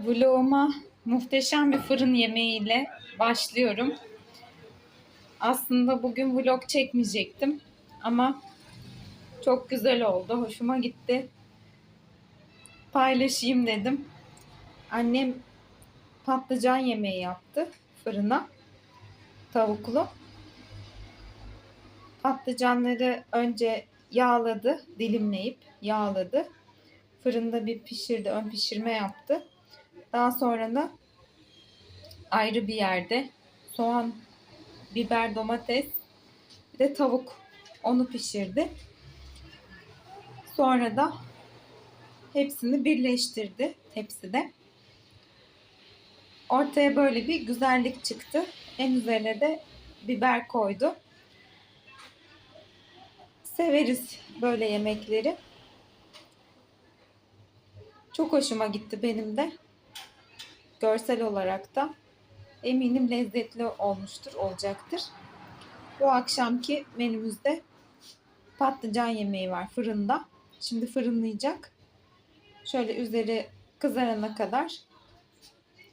Vloguma muhteşem bir fırın yemeğiyle başlıyorum. Aslında bugün vlog çekmeyecektim ama çok güzel oldu. Hoşuma gitti. Paylaşayım dedim. Annem patlıcan yemeği yaptı fırına. Tavuklu. Patlıcanları önce yağladı, dilimleyip yağladı. Fırında bir pişirdi, ön pişirme yaptı. Daha sonra da ayrı bir yerde soğan, biber, domates bir de tavuk onu pişirdi. Sonra da hepsini birleştirdi tepside. Ortaya böyle bir güzellik çıktı. En üzerine de biber koydu. Severiz böyle yemekleri. Çok hoşuma gitti benim de. Görsel olarak da eminim lezzetli olmuştur, olacaktır. Bu akşamki menümüzde patlıcan yemeği var fırında. Şimdi fırınlayacak. Şöyle üzeri kızarana kadar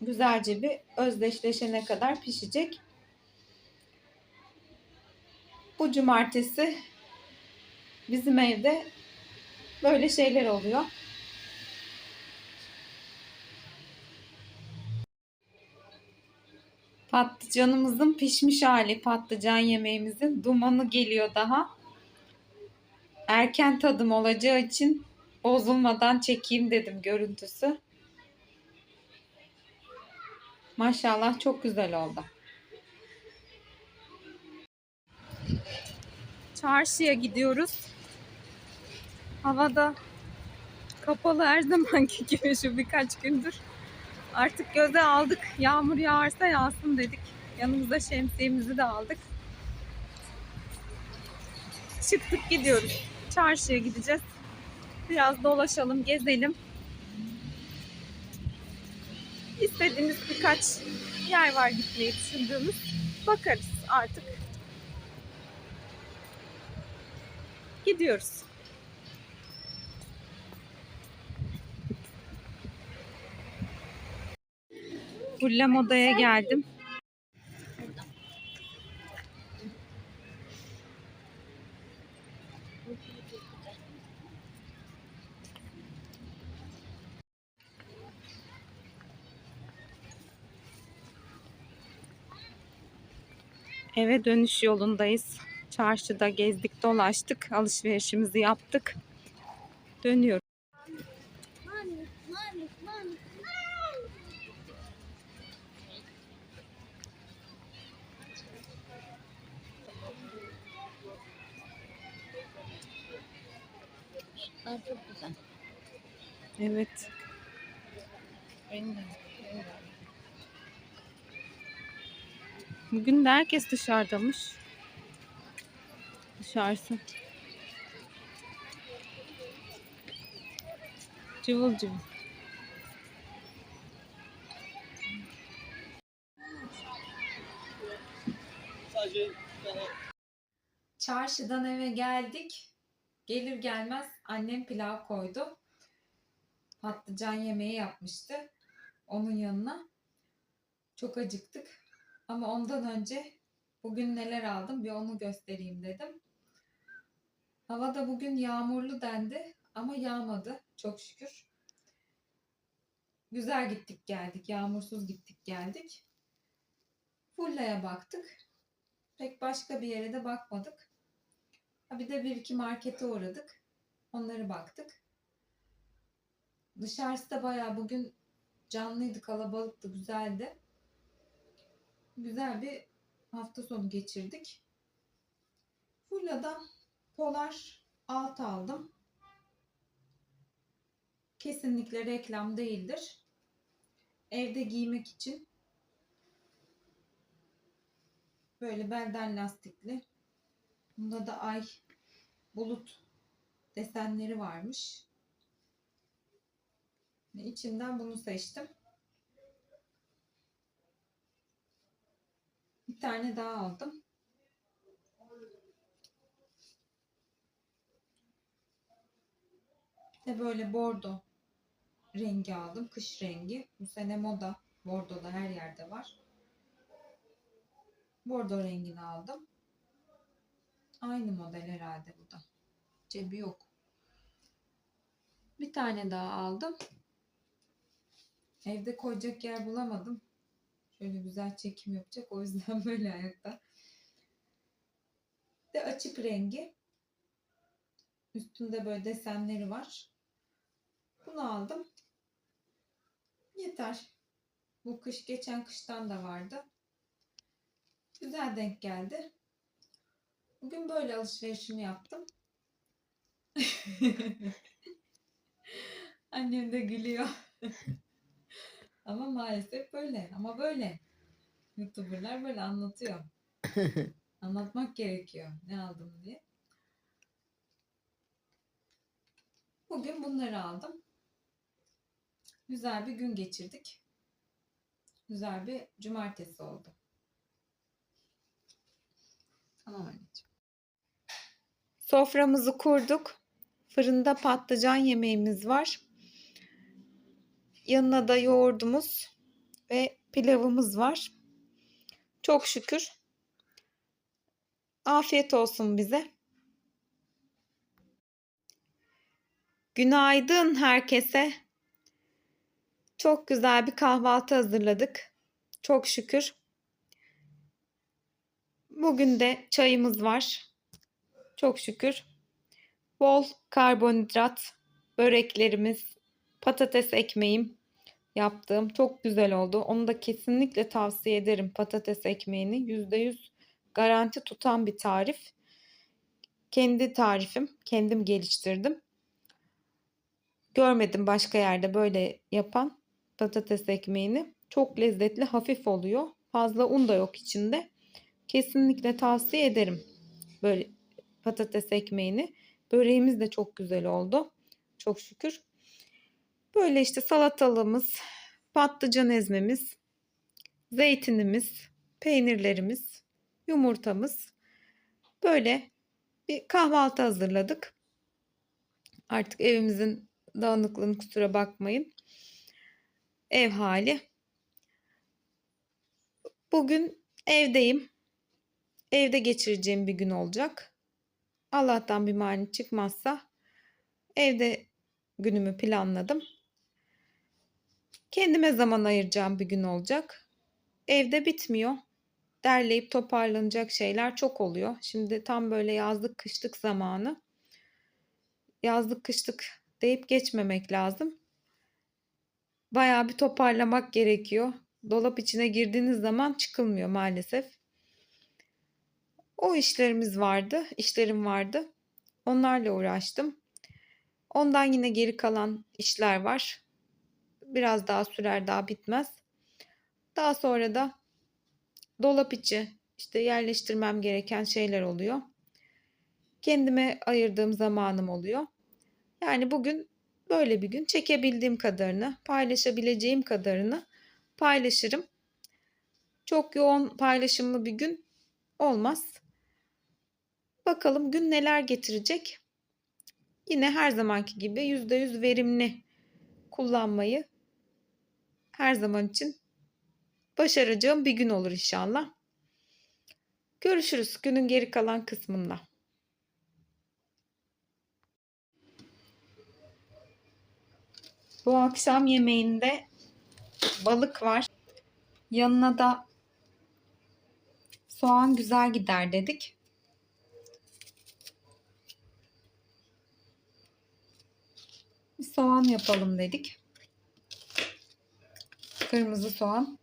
güzelce bir özdeşleşene kadar pişecek. Bu cumartesi bizim evde böyle şeyler oluyor. Patlıcanımızın pişmiş hali patlıcan yemeğimizin dumanı geliyor daha. Erken tadım olacağı için bozulmadan çekeyim dedim görüntüsü. Maşallah çok güzel oldu. Çarşıya gidiyoruz. Havada kapalı her zamanki gibi şu birkaç gündür. Artık göze aldık. Yağmur yağarsa yağsın dedik. Yanımıza şemsiyemizi de aldık. Çıktık gidiyoruz. Çarşıya gideceğiz. Biraz dolaşalım, gezelim. İstediğimiz birkaç yer var gitmeyi düşündüğümüz. Bakarız artık. Gidiyoruz. Hulla Moda'ya geldim. Eve dönüş yolundayız. Çarşıda gezdik, dolaştık, alışverişimizi yaptık. Dönüyoruz. Aa, çok güzel. Evet. Benim de. Bugün de herkes dışarıdamış. Dışarısı. Cıvıl cıvıl. Çarşıdan eve geldik. Gelir gelmez annem pilav koydu. Patlıcan yemeği yapmıştı. Onun yanına. Çok acıktık. Ama ondan önce bugün neler aldım bir onu göstereyim dedim. Hava da bugün yağmurlu dendi ama yağmadı çok şükür. Güzel gittik geldik. Yağmursuz gittik geldik. Fulla'ya baktık. Pek başka bir yere de bakmadık. Bir de bir iki markete uğradık. Onları baktık. Dışarısı da bayağı bugün canlıydı, kalabalıktı, güzeldi. Güzel bir hafta sonu geçirdik. Fulya'dan Polar alt aldım. Kesinlikle reklam değildir. Evde giymek için böyle belden lastikli. Bunda da ay bulut desenleri varmış. İçinden bunu seçtim. Bir tane daha aldım. De böyle bordo rengi aldım. Kış rengi. Bu sene moda. Bordo'da her yerde var. Bordo rengini aldım. Aynı model herhalde bu da. Cebi yok. Bir tane daha aldım. Evde koyacak yer bulamadım. Şöyle güzel çekim yapacak. O yüzden böyle ayakta. De açık rengi. Üstünde böyle desenleri var. Bunu aldım. Yeter. Bu kış geçen kıştan da vardı. Güzel denk geldi. Bugün böyle alışverişimi yaptım. Annem de gülüyor. Ama maalesef böyle. Ama böyle. YouTuber'lar böyle anlatıyor. Anlatmak gerekiyor ne aldım diye. Bugün bunları aldım. Güzel bir gün geçirdik. Güzel bir cumartesi oldu. Tamam anneciğim. Soframızı kurduk. Fırında patlıcan yemeğimiz var. Yanına da yoğurdumuz ve pilavımız var. Çok şükür. Afiyet olsun bize. Günaydın herkese. Çok güzel bir kahvaltı hazırladık. Çok şükür. Bugün de çayımız var. Çok şükür. Bol karbonhidrat, böreklerimiz, patates ekmeğim yaptığım çok güzel oldu. Onu da kesinlikle tavsiye ederim patates ekmeğini. %100 garanti tutan bir tarif. Kendi tarifim, kendim geliştirdim. Görmedim başka yerde böyle yapan patates ekmeğini. Çok lezzetli, hafif oluyor. Fazla un da yok içinde. Kesinlikle tavsiye ederim böyle patates ekmeğini. Böreğimiz de çok güzel oldu. Çok şükür. Böyle işte salatalığımız, patlıcan ezmemiz, zeytinimiz, peynirlerimiz, yumurtamız. Böyle bir kahvaltı hazırladık. Artık evimizin dağınıklığını kusura bakmayın. Ev hali. Bugün evdeyim. Evde geçireceğim bir gün olacak. Allah'tan bir mani çıkmazsa evde günümü planladım. Kendime zaman ayıracağım bir gün olacak. Evde bitmiyor. Derleyip toparlanacak şeyler çok oluyor. Şimdi tam böyle yazlık kışlık zamanı. Yazlık kışlık deyip geçmemek lazım. Bayağı bir toparlamak gerekiyor. Dolap içine girdiğiniz zaman çıkılmıyor maalesef. O işlerimiz vardı, işlerim vardı. Onlarla uğraştım. Ondan yine geri kalan işler var. Biraz daha sürer, daha bitmez. Daha sonra da dolap içi işte yerleştirmem gereken şeyler oluyor. Kendime ayırdığım zamanım oluyor. Yani bugün böyle bir gün çekebildiğim kadarını, paylaşabileceğim kadarını paylaşırım. Çok yoğun paylaşımlı bir gün olmaz. Bakalım gün neler getirecek. Yine her zamanki gibi %100 verimli kullanmayı her zaman için başaracağım bir gün olur inşallah. Görüşürüz günün geri kalan kısmında. Bu akşam yemeğinde balık var. Yanına da soğan güzel gider dedik. Soğan yapalım dedik. Kırmızı soğan.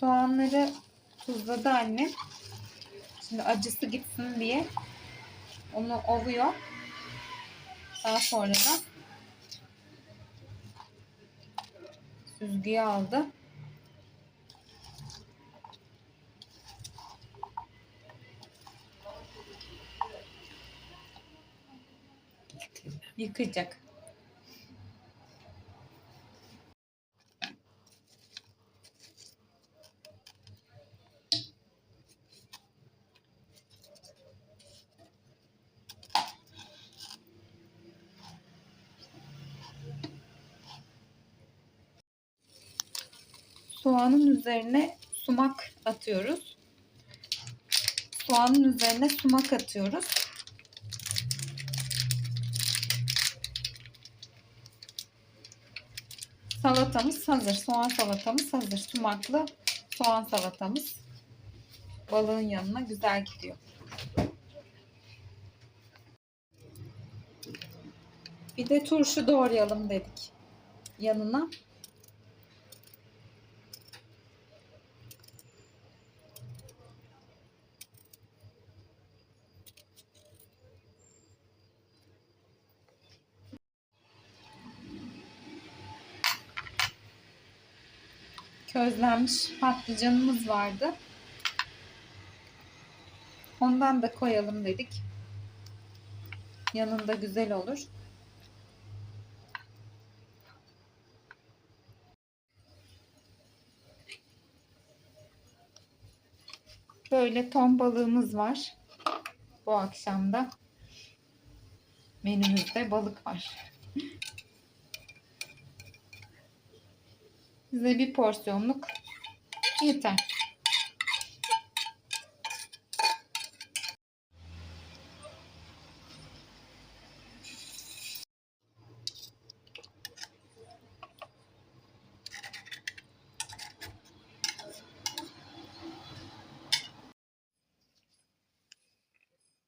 Soğanları tuzladı anne. Şimdi acısı gitsin diye onu ovuyor. Daha sonra da süzgüye aldı. Yıkayacak. Soğanın üzerine sumak atıyoruz. Soğanın üzerine sumak atıyoruz. Salatamız hazır. Soğan salatamız hazır. Sumaklı soğan salatamız. Balığın yanına güzel gidiyor. Bir de turşu doğrayalım dedik. Yanına. Közlenmiş patlıcanımız vardı. Ondan da koyalım dedik. Yanında güzel olur. Böyle ton balığımız var. Bu akşam da menümüzde balık var. Size bir porsiyonluk yeter.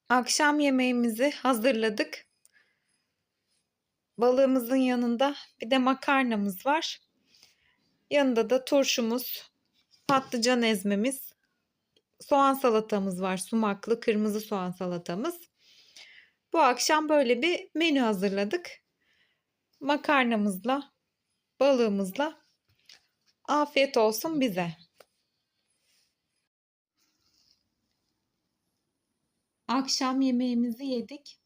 Akşam yemeğimizi hazırladık. Balığımızın yanında bir de makarnamız var. Yanında da turşumuz, patlıcan ezmemiz, soğan salatamız var. Sumaklı kırmızı soğan salatamız. Bu akşam böyle bir menü hazırladık. Makarnamızla, balığımızla afiyet olsun bize. Akşam yemeğimizi yedik.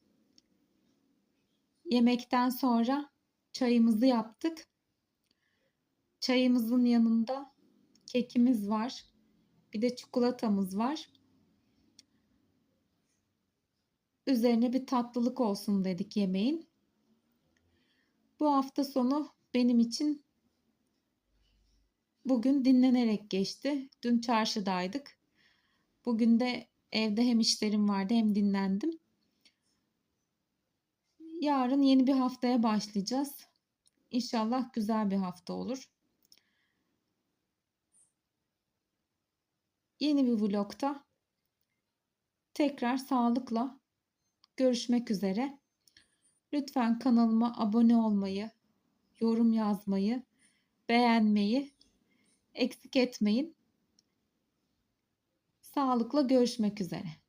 Yemekten sonra çayımızı yaptık. Çayımızın yanında kekimiz var. Bir de çikolatamız var. Üzerine bir tatlılık olsun dedik yemeğin. Bu hafta sonu benim için bugün dinlenerek geçti. Dün çarşıdaydık. Bugün de evde hem işlerim vardı hem dinlendim. Yarın yeni bir haftaya başlayacağız. İnşallah güzel bir hafta olur. Yeni bir vlogta tekrar sağlıkla görüşmek üzere. Lütfen kanalıma abone olmayı, yorum yazmayı, beğenmeyi eksik etmeyin. Sağlıkla görüşmek üzere.